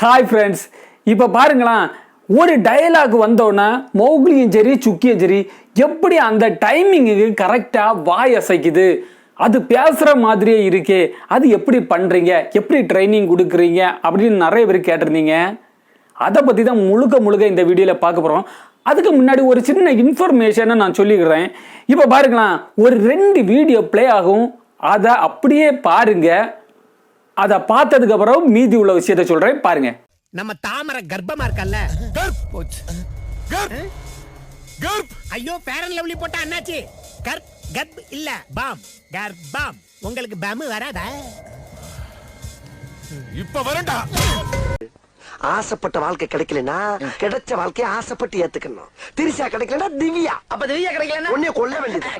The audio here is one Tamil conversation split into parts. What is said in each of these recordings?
ஹாய் ஃப்ரெண்ட்ஸ் இப்போ பாருங்களேன். ஒரு டயலாக் வந்தோன்னே மௌக்லியும் சரி சுக்கியும் சரி எப்படி அந்த டைமிங்குக்கு கரெக்டாக வாய் அசைக்குது? அது பேசுகிற மாதிரியே இருக்கே. அது எப்படி பண்ணுறீங்க எப்படி ட்ரைனிங் கொடுக்குறீங்க? அப்படின்னு நிறைய பேர் கேட்டிருந்தீங்க. அதை பற்றி தான் முழுக்க முழுக்க இந்த வீடியோவில் பார்க்க போகிறோம் அதுக்கு முன்னாடி ஒரு சின்ன இன்ஃபர்மேஷனை நான் சொல்லிக்கிறேன். இப்போ பாருங்களேன். ஒரு ரெண்டு வீடியோ ப்ளே ஆகும். அதை அப்படியே பாருங்கள் அதை பார்த்ததுக்கு அப்புறம் மீதி உள்ள விஷயத்த சொல்கிறேன் பாருங்க. நம்ம தாமரை கர்ப்பமா இருக்கல்ல? ஐயோ ஃபேரன் லவ்லி போட்டா அண்ணாச்சி கர்ப் கர்ப் இல்ல பாம். கர்ப்பம் உங்களுக்கு பம் வராதா? இப்ப வரண்டா. ஆசைப்பட்ட வாழ்க்கை கிடைக்கலனா கிடைச்ச வாழ்க்கைய ஆசைப்பட்டு ஏத்துக்கணும். திரிசா கிடைக்கலனா திவ்யா அப்ப திவ்யா கிடைக்கலனா? உன்னைய கொல்ல வேண்டியது.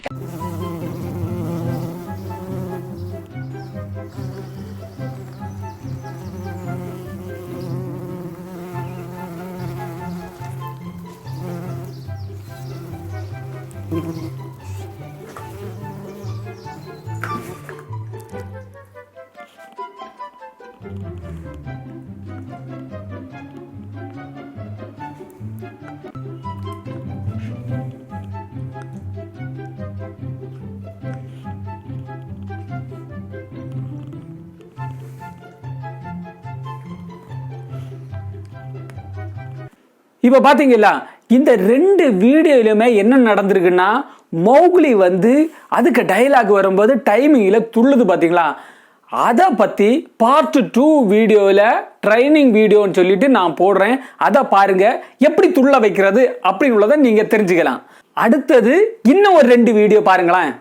இப்போ பார்த்தீங்களா இந்த ரெண்டு வீடியோலையுமே என்ன நடந்திருக்குன்னா மௌக்லி வந்து அதுக்கு டயலாக் வரும்போது டைமிங்கில் துள்ளுது பார்த்தீங்களா அதை பற்றி பார்ட் டூ வீடியோவில் ட்ரைனிங் வீடியோன்னு சொல்லிட்டு நான் போடுறேன். அதை பாருங்க எப்படி துள்ள வைக்கிறது அப்படின்னு உள்ளதை நீங்கள் தெரிஞ்சுக்கலாம். அடுத்தது இன்னும் ஒரு ரெண்டு வீடியோ பாருங்களேன்.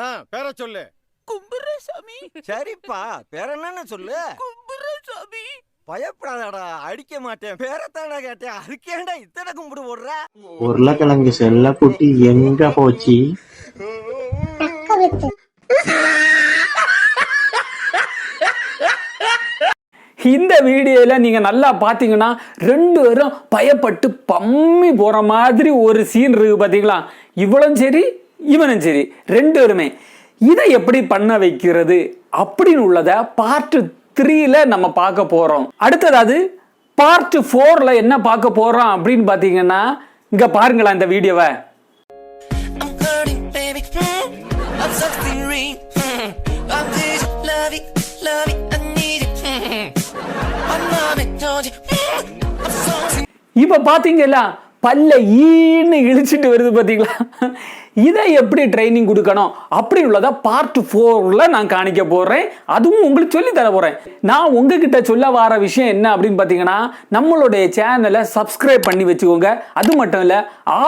ஆ பேர சொல்லு. கும்புரசாமி சரிப்பா பேர என்னன்னு சொல்லு. கும்புரசாமி பயப்படாதடா அடிக்க மாட்டேன் பேரத்தாடா கேட்டேன். அதுக்கேண்டா இத்தனை கும்பிடு போடுற உருளைக்கிழங்கு செல்ல குட்டி எங்க போச்சு? இந்த வீடியோவில் நீங்கள் நல்லா பார்த்தீங்கன்னா ரெண்டு பேரும் பயப்பட்டு பம்மி போகிற மாதிரி ஒரு சீன் இருக்கு பார்த்தீங்களா இவளும் சரி இவனும் சரி ரெண்டு பேருமே. இதை எப்படி பண்ண வைக்கிறது அப்படின்னு உள்ளதை பார்ட் த்ரீல நம்ம பார்க்க போகிறோம் அடுத்ததாவது பார்ட் ஃபோரில் என்ன பார்க்க போகிறோம் அப்படின்னு பார்த்தீங்கன்னா இங்கே பாருங்களா இந்த வீடியோவை. Hmm. Hmm. Hmm. இப்போ பார்த்தீங்களா பல்ல ஈன்னு இழிச்சிட்டு வருது பார்த்தீங்களா? இதை எப்படி ட்ரைனிங் கொடுக்கணும்? அப்படி உள்ளதை பார்ட் ஃபோரில் நான் காணிக்க போகிறேன் அதுவும் உங்களுக்கு சொல்லி தர போகிறேன் நான் உங்ககிட்ட சொல்ல வர விஷயம் என்ன அப்படின்னு பார்த்தீங்கன்னா நம்மளுடைய சேனலை சப்ஸ்கிரைப் பண்ணி வச்சுக்கோங்க. அது மட்டும் இல்லை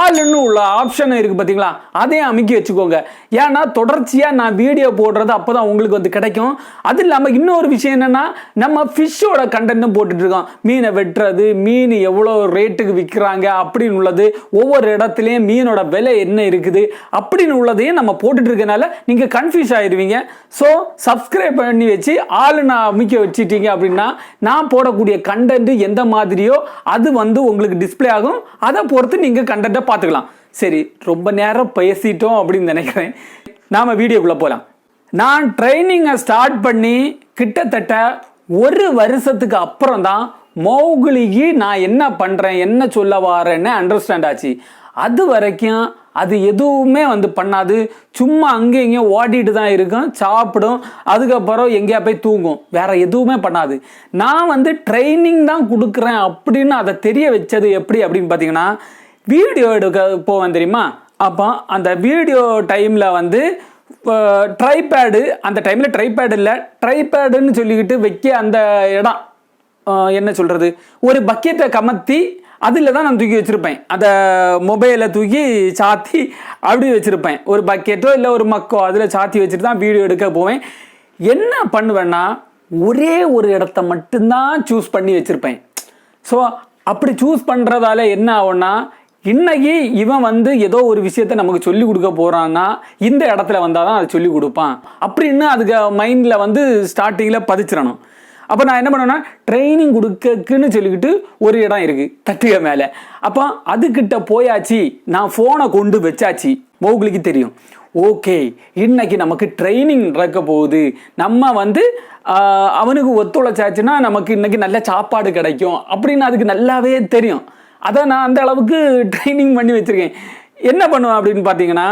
ஆளுன்னு உள்ள ஆப்ஷன் இருக்குது பார்த்தீங்களா? அதையும் அமைக்கி வச்சுக்கோங்க. ஏன்னா தொடர்ச்சியாக நான் வீடியோ போடுறது அப்போ தான் உங்களுக்கு வந்து கிடைக்கும். அது இல்லாமல் இன்னொரு விஷயம் என்னென்னா நம்ம ஃபிஷ்ஷோட கண்டென்ட்டும் போட்டுட்ருக்கோம் மீனை வெட்டுறது மீன் எவ்வளோ ரேட்டுக்கு விற்கிறாங்க அப்படின்னு உள்ளது ஒவ்வொரு இடத்துலையும் மீனோட விலை என்ன இருக்குது அப்படின்னு உள்ளதையும் நம்ம போட்டுட்டு இருக்கனால நீங்கள் கன்ஃபியூஸ் ஆயிடுவீங்க ஸோ சப்ஸ்கிரைப் பண்ணி வச்சு ஆளு நான் அமைக்க வச்சுட்டீங்க அப்படின்னா நான் போடக்கூடிய கண்டென்ட் எந்த மாதிரியோ அது வந்து உங்களுக்கு டிஸ்ப்ளே ஆகும். அதை பொறுத்து நீங்கள் கண்டென்ட்டை பார்த்துக்கலாம். சரி ரொம்ப நேரம் பேசிட்டோம் அப்படின்னு நினைக்கிறேன். நாம் வீடியோக்குள்ளே போகலாம் நான் ட்ரைனிங்கை ஸ்டார்ட் பண்ணி கிட்டத்தட்ட ஒரு வருஷத்துக்கு அப்புறம் தான் மௌகுலிக்கு நான் என்ன பண்ணுறேன் என்ன சொல்ல வரேன்னு அண்டர்ஸ்டாண்ட் ஆச்சு. அது வரைக்கும் அது எதுவுமே வந்து பண்ணாது. சும்மா அங்கே இங்கேயும் ஓடிட்டு தான் இருக்கும் சாப்பிடும். அதுக்கப்புறம் எங்கேயா போய் தூங்கும். வேற எதுவுமே பண்ணாது. நான் வந்து ட்ரைனிங் தான் கொடுக்குறேன் அப்படின்னு அதை தெரிய வச்சது எப்படி அப்படின்னு பார்த்தீங்கன்னா வீடியோ எடுக்க போவேன் தெரியுமா? அப்போ அந்த வீடியோ டைமில் வந்து ட்ரைபேடு அந்த டைமில் ட்ரைபேடு இல்லை. ட்ரைபேடுன்னு சொல்லிக்கிட்டு வைக்க அந்த இடம் என்ன சொல்கிறது ஒரு பக்கெட்டை கமத்தி அதில் தான் நான் தூக்கி வச்சுருப்பேன். அந்த மொபைலை தூக்கி சாத்தி அப்படி வச்சுருப்பேன். ஒரு பக்கெட்டோ இல்லை ஒரு மக்கோ அதில் சாத்தி வச்சுட்டு தான் வீடியோ எடுக்க போவேன். என்ன பண்ணுவேன்னா ஒரே ஒரு இடத்த மட்டும்தான் சூஸ் பண்ணி வச்சுருப்பேன். ஸோ அப்படி சூஸ் பண்ணுறதால என்ன ஆகும்னா இன்னைக்கு இவன் வந்து ஏதோ ஒரு விஷயத்த நமக்கு சொல்லி கொடுக்க போகிறான்னா இந்த இடத்துல வந்தால் தான் அதை சொல்லி கொடுப்பான். அப்படின்னு அதுக்கு மைண்டில் வந்து ஸ்டார்டிங்கில் பதிச்சிடணும். அப்போ நான் என்ன பண்ணுவேன்னா ட்ரைனிங் கொடுக்கக்குன்னு சொல்லிக்கிட்டு ஒரு இடம் இருக்கு தட்டுக மேலே. அப்போ அதுக்கிட்ட போயாச்சு நான் ஃபோனை கொண்டு வச்சாச்சு. மோகுலிக்கு தெரியும். ஓகே இன்னைக்கு நமக்கு ட்ரைனிங் நடக்க போகுது. நம்ம வந்து அவனுக்கு ஒத்துழைச்சாச்சுன்னா நமக்கு இன்னைக்கு நல்ல சாப்பாடு கிடைக்கும். அப்படின்னு அதுக்கு நல்லாவே தெரியும். அதை நான் அந்த அளவுக்கு ட்ரைனிங் பண்ணி வச்சிருக்கேன். என்ன பண்ணுவேன் அப்படின்னு பார்த்தீங்கன்னா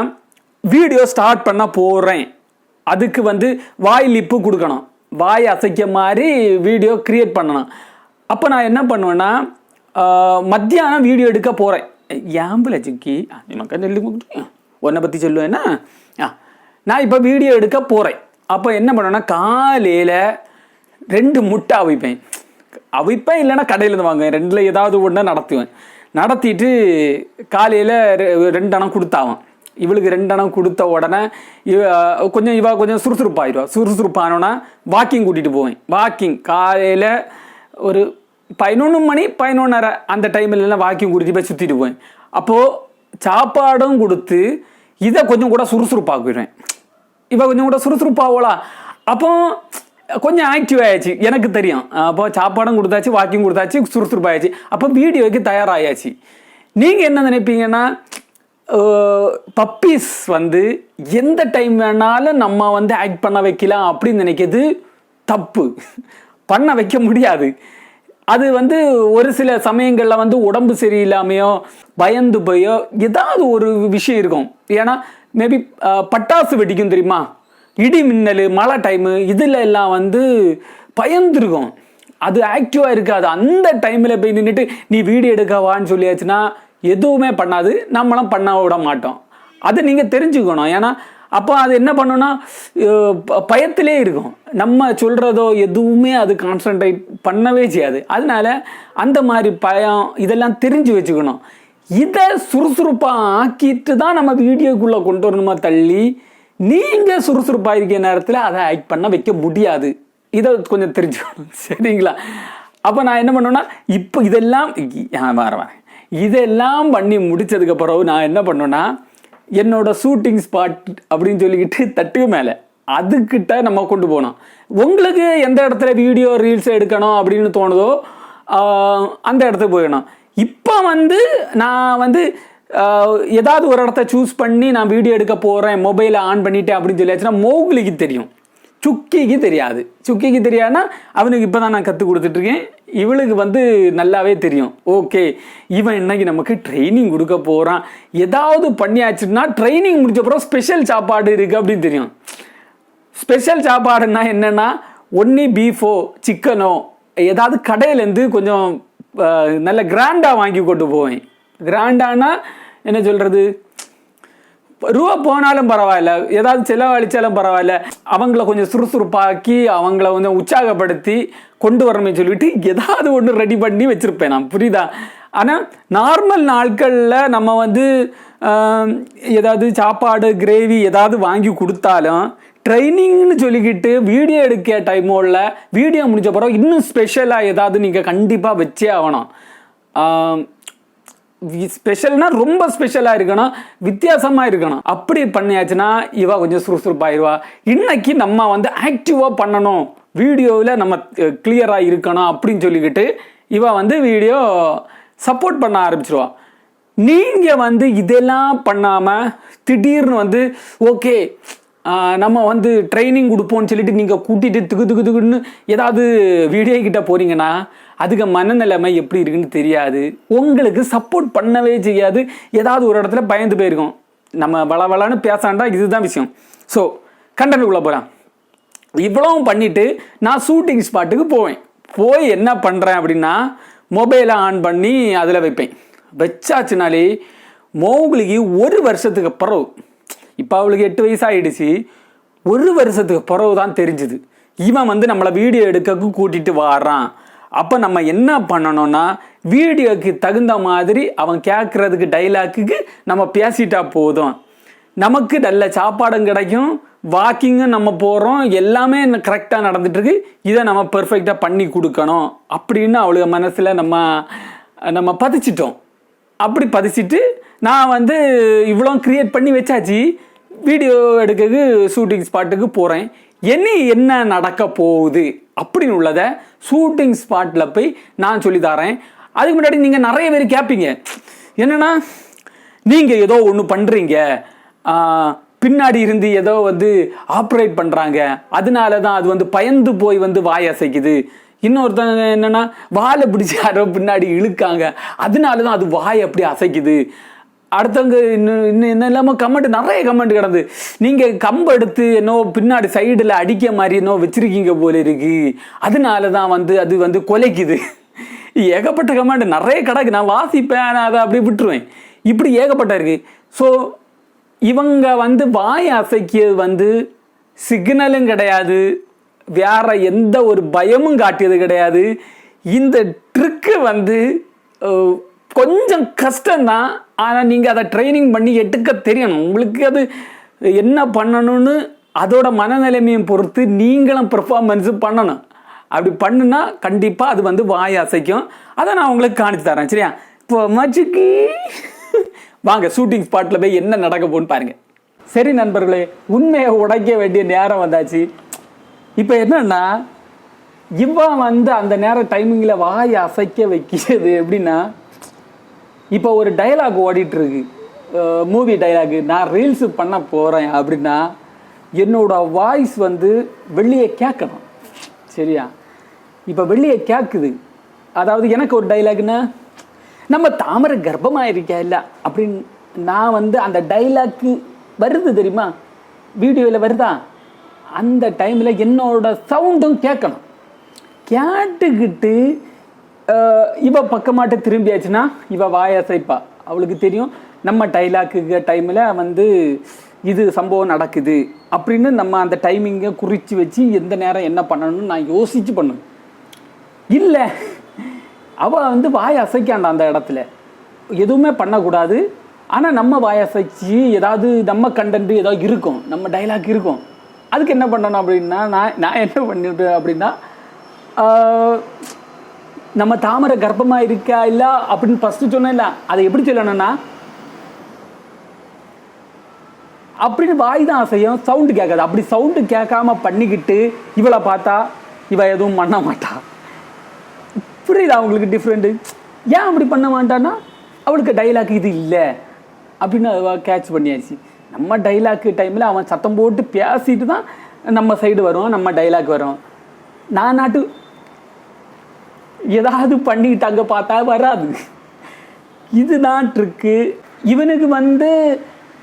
வீடியோ ஸ்டார்ட் பண்ண போகிறேன் அதுக்கு வந்து வாய் லிப்பு கொடுக்கணும். வாய் அசைக்க மாதிரி வீடியோ க்ரியேட் பண்ணணும். அப்போ நான் என்ன பண்ணுவேன்னா மத்தியானம் வீடியோ எடுக்க போகிறேன் ஏம்புல சிக்கி உனக்கு சொல்லி உன்னை பற்றி சொல்லுவேன்னா ஆ நான் இப்போ வீடியோ எடுக்க போகிறேன் அப்போ என்ன பண்ணுவேன்னா காலையில் ரெண்டு முட்டை அவிப்பேன். அவிப்பேன் இல்லைன்னா கடையில் வாங்குவேன். ரெண்டில் ஏதாவது ஒன்று நடத்துவேன். நடத்திட்டு காலையில் ரெண்டு அணம் கொடுத்தாவன் இவளுக்கு ரெண்டெண்ணம் கொடுத்த உடனே இவ கொஞ்சம் இவா கொஞ்சம் சுறுசுறுப்பாயிருவா சுறுசுறுப்பானோன்னா வாக்கிங் கூட்டிகிட்டு போவேன். வாக்கிங் காலையில் ஒரு பதினொன்று மணி பதினொன்றரை அந்த டைம்லலாம் வாக்கிங் கூட்டிட்டு போய் சுற்றிட்டு போவேன். அப்போது சாப்பாடும் கொடுத்து இதை கொஞ்சம் கூட சுறுசுறுப்பாக்குவேன். இவ கொஞ்சம் கூட சுறுசுறுப்பாகலாம் அப்போ கொஞ்சம் ஆக்டிவ் ஆயாச்சு. எனக்கு தெரியும். அப்போ சாப்பாடும் கொடுத்தாச்சு வாக்கிங் கொடுத்தாச்சு சுறுசுறுப்பாயாச்சு. அப்போ வீடியோக்கு தயாராகியாச்சு நீங்கள் என்ன நினைப்பீங்கன்னா பப்பீஸ் வந்து எந்த டைம் வேணாலும் நம்ம வந்து ஆக்ட் பண்ண வைக்கலாம் அப்படின்னு நினைக்கிறது தப்பு. பண்ண வைக்க முடியாது. அது வந்து ஒரு சில சமயங்களில் வந்து உடம்பு சரியில்லாமையோ பயந்து போயோ ஏதாவது ஒரு விஷயம் இருக்கும். ஏன்னா மேபி பட்டாசு வெடிக்கும் தெரியுமா? இடி மின்னல் மழை டைமு இதில் எல்லாம் வந்து பயந்துருக்கும். அது ஆக்டிவாக இருக்காது. அந்த டைமில் போய் நின்றுட்டு நீ வீடியோ எடுக்கவான்னு சொல்லியாச்சுன்னா எதுவுமே பண்ணாது நம்மளும் பண்ண விட மாட்டோம். அதை நீங்கள் தெரிஞ்சுக்கணும். ஏன்னா அப்போ அது என்ன பண்ணுன்னா ப- பயத்திலே இருக்கும். நம்ம சொல்கிறதோ எதுவுமே அது கான்சன்ட்ரேட் பண்ணவே செய்யாது. அதனால அந்த மாதிரி பயம் இதெல்லாம் தெரிஞ்சு வச்சுக்கணும். இதை சுறுசுறுப்பாக ஆக்கிட்டு தான் நம்ம வீடியோக்குள்ளே கொண்டு வரணுமா தள்ளி? நீங்கள் சுறுசுறுப்பாக இருக்கிற நேரத்தில் அதை ஆக்ட் பண்ண வைக்க முடியாது. இதை கொஞ்சம் தெரிஞ்சுக்கணும். சரிங்களா? அப்போ நான் என்ன பண்ணுவேன்னா இப்போ இதெல்லாம் ஆ, வரேன் இதெல்லாம் பண்ணி முடித்ததுக்கு பிறகு நான் என்ன பண்ணேன்னா என்னோட ஷூட்டிங் ஸ்பாட் அப்படின்னு சொல்லிக்கிட்டு தட்டுக்கு மேலே அதுக்கிட்ட நம்ம கொண்டு போனோம். உங்களுக்கு எந்த இடத்துல வீடியோ ரீல்ஸ் எடுக்கணும் அப்படின்னு தோணுதோ அந்த இடத்துக்கு போயிடணும். இப்போ வந்து நான் வந்து ஏதாவது ஒரு இடத்த சூஸ் பண்ணி நான் வீடியோ எடுக்க போகிறேன் மொபைலை ஆன் பண்ணிட்டேன் அப்படின்னு சொல்லியாச்சுன்னா மோகுலிக்கு தெரியும். சுக்கிக்கு தெரியாது. சுக்கிக்கு தெரியாதுன்னா அவனுக்கு இப்போ தான் நான் கற்றுக் கொடுத்துட்ருக்கேன் இவளுக்கு வந்து நல்லாவே தெரியும். ஓகே இவன் இன்னைக்கு நமக்கு ட்ரைனிங் கொடுக்க போகிறான் ஏதாவது பண்ணியாச்சுன்னா ட்ரைனிங் முடிச்சப்புறம் ஸ்பெஷல் சாப்பாடு இருக்குது அப்படின்னு தெரியும். ஸ்பெஷல் சாப்பாடுன்னா என்னென்னா ஒன்னி பீஃபோ சிக்கனோ ஏதாவது கடையிலேருந்து கொஞ்சம் நல்ல கிராண்டாக வாங்கி கொண்டு போவேன். கிராண்டானா என்ன சொல்கிறது ரூபா போனாலும் பரவாயில்ல. ஏதாவது செலவழிச்சாலும் பரவாயில்ல. அவங்கள கொஞ்சம் சுறுசுறுப்பாக்கி அவங்கள கொஞ்சம் உற்சாகப்படுத்தி கொண்டு வரணும்னு சொல்லிட்டு ஏதாவது ஒன்று ரெடி பண்ணி வச்சுருப்பேன் நான். புரியுதா? ஆனால் நார்மல் நாட்களில் நம்ம வந்து ஏதாவது சாப்பாடு கிரேவி ஏதாவது வாங்கி கொடுத்தாலும் ட்ரைனிங்னு சொல்லிக்கிட்டு வீடியோ எடுக்க டைமோல வீடியோ முடிஞ்ச பிறகு இன்னும் ஸ்பெஷலாக ஏதாவது நீங்கள் கண்டிப்பாக வச்சே ஆகணும். ஸ்பெஷல்னா ரொம்ப ஸ்பெஷலாக இருக்கணும் வித்தியாசமாக இருக்கணும். அப்படி பண்ணியாச்சுன்னா இவா கொஞ்சம் சுறுசுறுப்பாயிருவா. இன்னைக்கு நம்ம வந்து ஆக்டிவாக பண்ணணும். வீடியோவில் நம்ம கிளியராக இருக்கணும் அப்படின்னு சொல்லிக்கிட்டு இவா வந்து வீடியோ சப்போர்ட் பண்ண ஆரம்பிச்சிருவா. நீங்கள் வந்து இதெல்லாம் பண்ணாமல் திடீர்னு வந்து ஓகே நம்ம வந்து ட்ரைனிங் கொடுப்போம்னு சொல்லிட்டு நீங்கள் கூட்டிகிட்டு திகு திகு திகுன்னு ஏதாவது வீடியோ கிட்ட போகிறீங்கன்னா அதுக்கு மனநிலைமை எப்படி இருக்குன்னு தெரியாது. உங்களுக்கு சப்போர்ட் பண்ணவே செய்யாது. ஏதாவது ஒரு இடத்துல பயந்து போயிருக்கும். நம்ம வள பேசாண்டா இதுதான் விஷயம். ஸோ கண்டனுக்குள்ளே போகிறேன் இவ்வளவும் பண்ணிட்டு நான் ஷூட்டிங் ஸ்பாட்டுக்கு போவேன். போய் என்ன பண்ணுறேன் அப்படின்னா மொபைலை ஆன் பண்ணி அதில் வைப்பேன். வச்சாச்சுனாலே மோகுலிக்கு ஒரு வருஷத்துக்கு பிறகு இப்போ அவளுக்கு எட்டு வயசு ஆயிடுச்சு ஒரு வருஷத்துக்கு பிறகு தான் தெரிஞ்சுது. இவன் வந்து நம்மளை வீடியோ எடுக்கக்கு கூட்டிட்டு வாரான். அப்போ நம்ம என்ன பண்ணணும்னா வீடியோக்கு தகுந்த மாதிரி அவன் கேட்குறதுக்கு டைலாக்குக்கு நம்ம பேசிட்டா போதும். நமக்கு நல்ல சாப்பாடும் கிடைக்கும் வாக்கிங்கும் நம்ம போகிறோம் எல்லாமே கரெக்டாக நடந்துட்டுருக்கு. இதை நம்ம பெர்ஃபெக்டாக பண்ணி கொடுக்கணும். அப்படின்னு அவளுக்கு மனசில் நம்ம நம்ம பதிச்சிட்டோம். அப்படி பதிச்சிட்டு நான் வந்து இவ்வளோ க்ரியேட் பண்ணி வச்சாச்சு. வீடியோ எடுக்கிறதுக்கு ஷூட்டிங் ஸ்பாட்டுக்கு போகிறேன் என்ன என்ன நடக்க போகுது அப்படின்னு உள்ளதை ஷூட்டிங் ஸ்பாட்டில் போய் நான் சொல்லி தரேன் அதுக்கு முன்னாடி நீங்கள் நிறைய பேர் கேட்பீங்க என்னென்னா நீங்கள் ஏதோ ஒன்று பண்ணுறீங்க பின்னாடி இருந்து ஏதோ வந்து ஆப்ரேட் பண்ணுறாங்க அதனால தான் அது வந்து பயந்து போய் வந்து வாய் அசைக்குது. இன்னொருத்தங்க என்னன்னா வாழை பிடிச்சி யாரோ பின்னாடி இழுக்காங்க. அதனால தான் அது வாய் அப்படி அசைக்குது. அடுத்தவங்க இன்னும் இன்னும் என்ன இல்லாமல் கமெண்ட் நிறைய கமெண்ட் கிடந்து. நீங்கள் கம்பு எடுத்து என்னோ பின்னாடி சைடில் அடிக்க மாதிரி என்னோ வச்சுருக்கீங்க போல இருக்கு. அதனால தான் வந்து அது வந்து கொலைக்குது. ஏகப்பட்ட கமெண்ட் நிறைய கிடக்கு. நான் வாசிப்பேன் நான் அதை அப்படி விட்டுருவேன். இப்படி ஏகப்பட்ட இருக்கு. ஸோ இவங்க வந்து வாய் அசைக்கிறது வந்து சிக்னலும் கிடையாது. வேற எந்த ஒரு பயமும் காட்டியது கிடையாது. இந்த ட்ரிக்கு வந்து கொஞ்சம் கஷ்டம்தான் ஆனால் நீங்கள் அதை ட்ரைனிங் பண்ணி எடுக்க தெரியணும். உங்களுக்கு அது என்ன பண்ணணும்னு அதோட மனநிலைமையும் பொறுத்து நீங்களும் பெர்ஃபார்மன்ஸு பண்ணணும். அப்படி பண்ணுனா கண்டிப்பாக அது வந்து வாய் அசைக்கும். அதை நான் உங்களுக்கு காணிச்சு தரேன் சரியா? இப்போ மச்சுக்கு வாங்க ஷூட்டிங் ஸ்பாட்டில் போய் என்ன நடக்க போகுன்னு பாருங்கள் சரி நண்பர்களே உண்மையை உடைக்க வேண்டிய நேரம் வந்தாச்சு. இப்போ என்னன்னா இவன் வந்து அந்த நேரம் டைமிங்கில் வாய் அசைக்க வைக்கிறது எப்படின்னா இப்போ ஒரு டயலாக் ஓடிட்டுருக்கு. மூவி டயலாக் நான் ரீல்ஸு பண்ண போகிறேன் அப்படின்னா என்னோட வாய்ஸ் வந்து வெளியே கேட்கணும். சரியா? இப்போ வெளியே கேட்குது அதாவது எனக்கு ஒரு டைலாக்னா நம்ம தாமரை கர்ப்பமாக இருக்கா இல்லை? அப்படின்னு நான் வந்து அந்த டைலாக்கு வருது தெரியுமா? வீடியோவில் வருதா? அந்த டைமில் என்னோட சவுண்டும் கேட்கணும். கேட்டுக்கிட்டு இவ பக்கமாட்ட திரும்பியாச்சுன்னா இவ வாயசைப்பா அவளுக்கு தெரியும் நம்ம டைலாக்கு டைமில் வந்து இது சம்பவம் நடக்குது அப்படின்னு நம்ம அந்த டைமிங்கை குறித்து வச்சு எந்த நேரம் என்ன பண்ணணும்னு நான் யோசித்து பண்ணுவேன். இல்லை அவள் வந்து வாய் அசைக்காண்டா அந்த இடத்துல. எதுவுமே பண்ணக்கூடாது. ஆனால் நம்ம வாய் அசைச்சு ஏதாவது நம்ம கண்டென்ட் ஏதாவது இருக்கும் நம்ம டைலாக் இருக்கும். அதுக்கு என்ன பண்ணணும் அப்படின்னா நான் நான் என்ன பண்ணிட்டேன் அப்படின்னா நம்ம தாமரை கர்ப்பமாக இருக்கா இல்லை அப்படின்னு ஃபஸ்ட்டு சொன்னேன்ல இல்லை. அதை எப்படி சொல்லணும்னா அப்படின்னு வாய் தான் அசையும் சவுண்டு கேட்காது. அப்படி சவுண்டு கேட்காம பண்ணிக்கிட்டு இவளை பார்த்தா இவ எதுவும் பண்ண மாட்டா. புரியுதா அவங்களுக்கு டிஃப்ரெண்ட்டு ஏன் அப்படி பண்ண மாட்டான்னா அவளுக்கு டைலாக் இது இல்லை. அப்படின்னு அதுவாக கேட்ச் பண்ணியாச்சு. நம்ம டைலாக்கு டைமில் அவன் சத்தம் போட்டு பேசிட்டு தான் நம்ம சைடு வரும் நம்ம டைலாக் வரும். நான் நாட்டு ஏதாவது பண்ணிக்கிட்டாங்க பார்த்தா வராது. இதுதான் ட்ரிக்கு. இவனுக்கு வந்து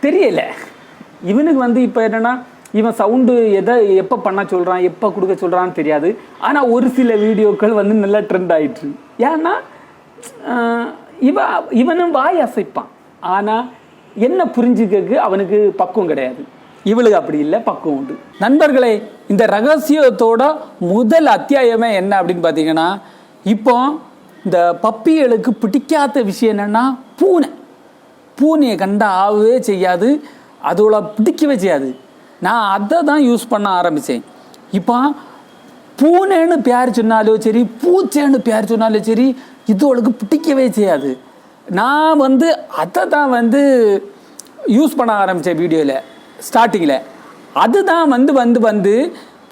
தெரியலை. இவனுக்கு வந்து இப்போ என்னன்னா இவன் சவுண்டு எதை எப்போ பண்ண சொல்கிறான் எப்போ கொடுக்க சொல்கிறான்னு தெரியாது. ஆனால் ஒரு சில வீடியோக்கள் வந்து நல்லா ட்ரெண்ட் ஆகிட்டு ஏன்னா இவ இவனும் வாய் அசைப்பான். ஆனால் என்ன புரிஞ்சுக்கக்கு அவனுக்கு பக்குவம் கிடையாது. இவளுக்கு அப்படி இல்லை பக்குவம் உண்டு. நண்பர்களே இந்த ரகசியத்தோட முதல் அத்தியாயமே என்ன அப்படின்னு பார்த்தீங்கன்னா இப்போ இந்த பப்பிகளுக்கு பிடிக்காத விஷயம் என்னென்னா பூனை. பூனையை கண்டா ஆகவே செய்யாது அதோட பிடிக்கவே செய்யாது. நான் அதை தான் யூஸ் பண்ண ஆரம்பித்தேன் இப்போ பூனைன்னு பேர் சொன்னாலும் சரி பூச்சேன்னு பேர் சொன்னாலும் சரி இதோளுக்கு பிடிக்கவே செய்யாது. நான் வந்து அதை தான் வந்து யூஸ் பண்ண ஆரம்பித்தேன் வீடியோவில் ஸ்டார்டிங்கில் அதுதான் வந்து வந்து வந்து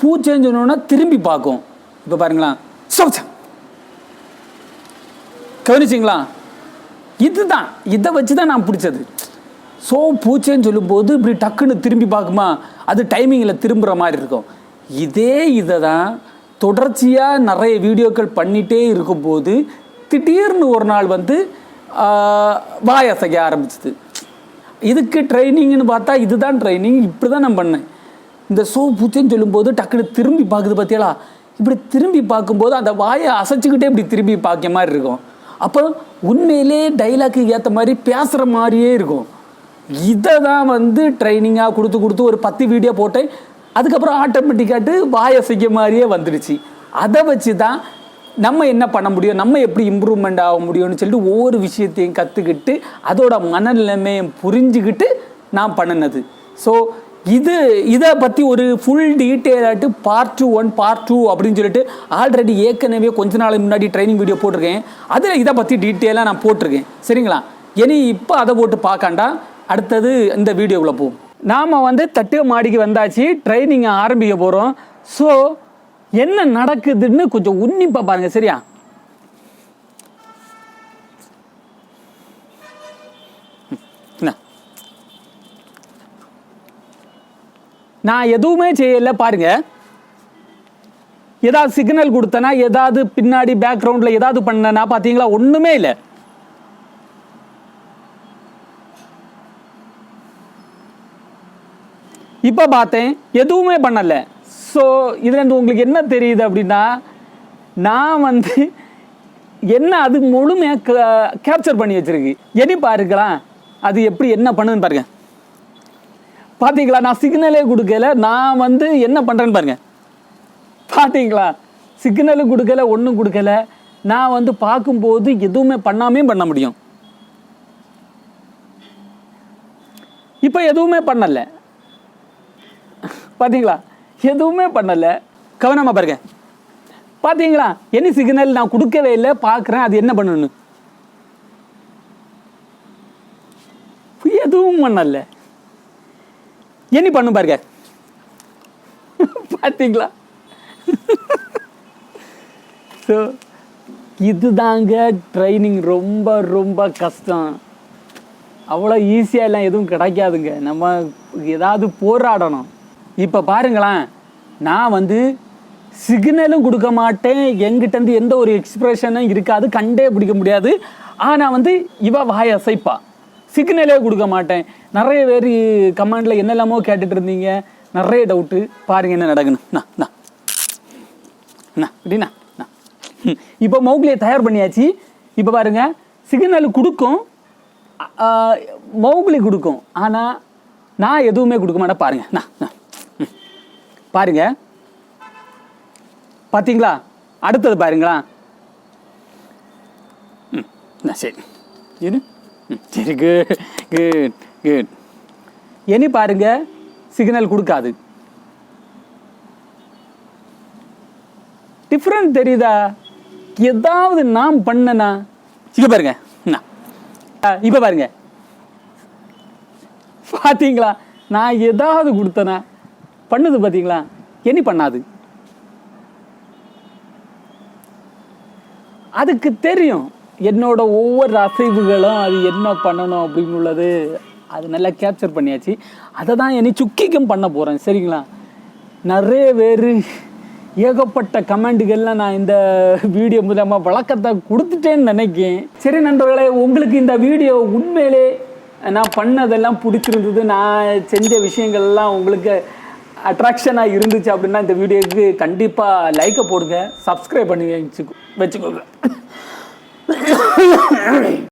பூச்சேன்னு சொன்னோன்னா திரும்பி பார்க்கும். இப்போ பாருங்களேன். சோச்சா! கவனிச்சிங்களா? இதுதான். இதை வச்சு தான் நான் பிடிச்சது. ஸோ பூச்சேன்னு சொல்லும்போது இப்படி டக்குன்னு திரும்பி பார்க்குமா? அது டைமிங்கில் திரும்புகிற மாதிரி இருக்கும். இதே இதை தான் தொடர்ச்சியாக நிறைய வீடியோக்கள் பண்ணிகிட்டே இருக்கும்போது திடீர்னு ஒரு நாள் வந்து ஆஹ், வாய் அசைக்க ஆரம்பிச்சது. இதுக்கு ட்ரைனிங்னு பார்த்தா இதுதான் ட்ரைனிங். இப்படி தான் நான் பண்ணேன். இந்த சோ பூச்சேன்னு சொல்லும்போது டக்குன்னு திரும்பி பார்க்குது பார்த்தீங்களா இப்படி திரும்பி பார்க்கும்போது அந்த வாயை அசைச்சிக்கிட்டே இப்படி திரும்பி பார்க்க மாதிரி இருக்கும். அப்போ உண்மையிலே டைலாக்கு ஏற்ற மாதிரி பேசுகிற மாதிரியே இருக்கும். இதை தான் வந்து ட்ரைனிங்காக கொடுத்து கொடுத்து ஒரு பத்து வீடியோ போட்டேன். அதுக்கப்புறம் ஆட்டோமேட்டிக்காட்டு வாய் அசைக்க மாதிரியே வந்துடுச்சு. அதை வச்சு தான் நம்ம என்ன பண்ண முடியும்? நம்ம எப்படி இம்ப்ரூவ்மெண்ட் ஆக முடியும்னு சொல்லிட்டு ஒவ்வொரு விஷயத்தையும் கற்றுக்கிட்டு அதோட மனநிலைமையை புரிஞ்சுக்கிட்டு நான் பண்ணினது. ஸோ இது இதை பற்றி ஒரு full டீட்டெயிலாகிட்டு part two one part two அப்படின்னு சொல்லிட்டு ஆல்ரெடி ஏற்கனவே கொஞ்ச நாள் முன்னாடி ட்ரைனிங் வீடியோ போட்டிருக்கேன். அதில் இதை பற்றி டீட்டெயிலாக நான் போட்டிருக்கேன். சரிங்களா? இனி இப்போ அதை போட்டு பார்க்காண்டா. அடுத்தது இந்த வீடியோக்குள்ளே போவோம். நாம் வந்து தட்டு மாடிக்கு வந்தாச்சு. ட்ரைனிங் ஆரம்பிக்க போகிறோம் ஸோ என்ன நடக்குதுன்னு கொஞ்சம் உன்னிப்பாக பாருங்கள் சரியா? நான் எதுவுமே செய்யலை பாருங்க. ஏதாவது சிக்னல் கொடுத்தனா ஏதாவது பின்னாடி பேக்ரவுண்டில் ஏதாவது பண்ணனா பார்த்தீங்களா ஒன்றுமே இல்லை. இப்போ பார்த்தேன் எதுவுமே பண்ணலை. ஸோ இதுலேருந்து உங்களுக்கு என்ன தெரியுது அப்படின்னா நான் வந்து என்ன அது முழுமையாக கேப்சர் பண்ணி வச்சிருக்கு. இனி பாருக்கலாம் அது எப்படி என்ன பண்ணுதுன்னு பாருங்க. பார்த்தீங்களா நான் சிக்னலே கொடுக்கல. நான் வந்து என்ன பண்ணுறேன்னு பாருங்க. பார்த்தீங்களா சிக்னலும் கொடுக்கல ஒன்றும் கொடுக்கல. நான் வந்து பார்க்கும்போது எதுவுமே பண்ணாமே பண்ண முடியும். இப்போ எதுவுமே பண்ணலை. பார்த்தீங்களா எதுவுமே பண்ணலை. கவனமாக பாருங்க. பார்த்தீங்களா என்ன சிக்னல் நான் கொடுக்கவே இல்லை. பார்க்குறேன். அது என்ன பண்ணணும் எதுவும் பண்ணலை. என்ன பண்ணும் பாருங்க. பார்த்தீங்களா ஸோ இதுதாங்க ட்ரைனிங் ரொம்ப ரொம்ப கஷ்டம். அவ்வளோ ஈஸியாக எல்லாம் எதுவும் கிடைக்காதுங்க. நம்ம ஏதாவது போராடணும். இப்போ பாருங்களேன். நான் வந்து சிக்னலும் கொடுக்க மாட்டேன். எங்கிட்டேருந்து எந்த ஒரு எக்ஸ்ப்ரெஷனும் இருக்காது. கண்டே பிடிக்க முடியாது. ஆனால் வந்து இவ வாய் அசைப்பா. சிக்னலே கொடுக்க மாட்டேன். நிறைய பேர் கமாண்டில் என்னெல்லாமோ கேட்டுட்டு இருந்தீங்க. நிறைய டவுட்டு பாருங்க என்ன நடக்குன்னு. நான் அப்படின்னா இப்போ மௌக்லியை தயார் பண்ணியாச்சு. இப்போ பாருங்க சிக்னல் கொடுக்கும். மௌக்லி கொடுக்கும். ஆனால் நான் எதுவுமே கொடுக்க மாட்டேன். பாருங்க நான் பாருங்க. பார்த்தீங்களா அடுத்தது பாருங்களா? ம். நான் சரி. என்ன சரி குட் குட் குட் இனி பாருங்க சிக்னல் கொடுக்காது. டிஃப்ரெண்ட் தெரியுதா? ஏதாவது நாம் பண்ணனா இப்போ பாருங்க இப்போ இப்ப பாருங்க. பாத்தீங்களா? நான் ஏதாவது கொடுத்தனா பண்ணுது பாத்தீங்களா? இனி பண்ணாது. அதுக்கு தெரியும் என்னோட ஒவ்வொரு அசைவுகளும் அது என்ன பண்ணணும் அப்படின்னு உள்ளது அது நல்லா கேப்சர் பண்ணியாச்சு. அதை தான் என்னை சுக்கிக்கும் பண்ண போகிறேன் சரிங்களா? நிறைய பேர் ஏகப்பட்ட கமெண்ட்டுகள்லாம் நான் இந்த வீடியோ மூலமாக வழக்கத்தை கொடுத்துட்டேன்னு நினைக்கேன். சரி நண்பர்களே உங்களுக்கு இந்த வீடியோ உண்மையிலே நான் பண்ணதெல்லாம் பிடிச்சிருந்தது. நான் செஞ்ச விஷயங்கள்லாம் உங்களுக்கு அட்ராக்ஷனாக இருந்துச்சு அப்படின்னா இந்த வீடியோவுக்கு கண்டிப்பாக லைக்கை போடுங்க. சப்ஸ்கிரைப் பண்ணி வச்சுக்கோ வச்சுக்கோங்க. All right.